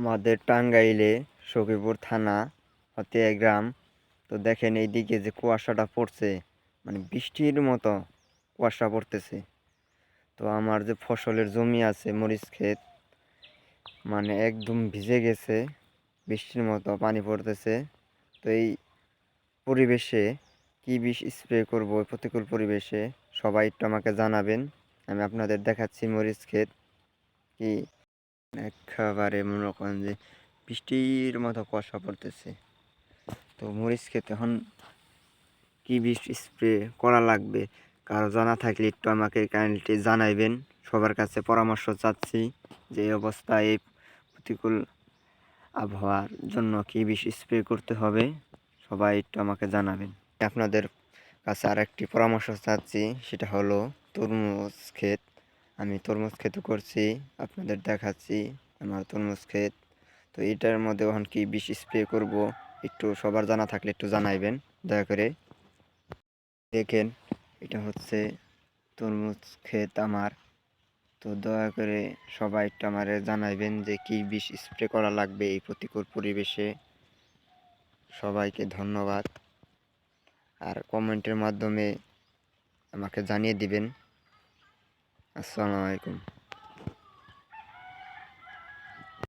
আমাদের টাঙ্গাইলে সখীপুর থানা, হতিয়া গ্রাম। তো দেখেন এইদিকে যে কুয়াশাটা পড়ছে মানে বৃষ্টির মতো কুয়াশা পড়তেছে। তো আমার যে ফসলের জমি আছে, মরিচ ক্ষেত মানে একদম ভিজে গেছে, বৃষ্টির মতো পানি পড়তেছে। তো এই পরিবেশে কী বিষ স্প্রে করব প্রতিকূল পরিবেশে সবাই একটু আমাকে জানাবেন। আমি আপনাদের দেখাচ্ছি মরিচ ক্ষেত, কি একেবারে মনে করেন যে বৃষ্টির মতো কুয়াশা পড়তেছে। তো মরিচ খেতে এখন কী বিষ স্প্রে করা লাগবে? কারও জানা থাকলে একটু আমাকে কাইন্ডলি জানাইবেন। সবার কাছে পরামর্শ চাচ্ছি যে এই অবস্থায় এই প্রতিকূল আবহাওয়ার জন্য কী বিষ স্প্রে করতে হবে, সবাই একটু আমাকে জানাবেন। আপনাদের কাছে আর একটি পরামর্শ চাচ্ছি, সেটা হলো তরমুজ ক্ষেত। আমি তরমুজ ক্ষেত করছি, আপনাদের দেখাচ্ছি আমার তরমুজ ক্ষেত। তো এটার মধ্যে এখন কি বিষ স্প্রে করব, একটু সবার জানা থাকলে একটু জানাইবেন, দয়া করে। দেখেন, এটা হচ্ছে তরমুজ ক্ষেত আমার। তো দয়া করে সবাই একটু আমার জানাইবেন যে কি বিষ স্প্রে করা লাগবে এই প্রতিকূল পরিবেশে। সবাইকে ধন্যবাদ। আর কমেন্টের মাধ্যমে আমাকে জানিয়ে দিবেন আসসালামু আলাইকুম।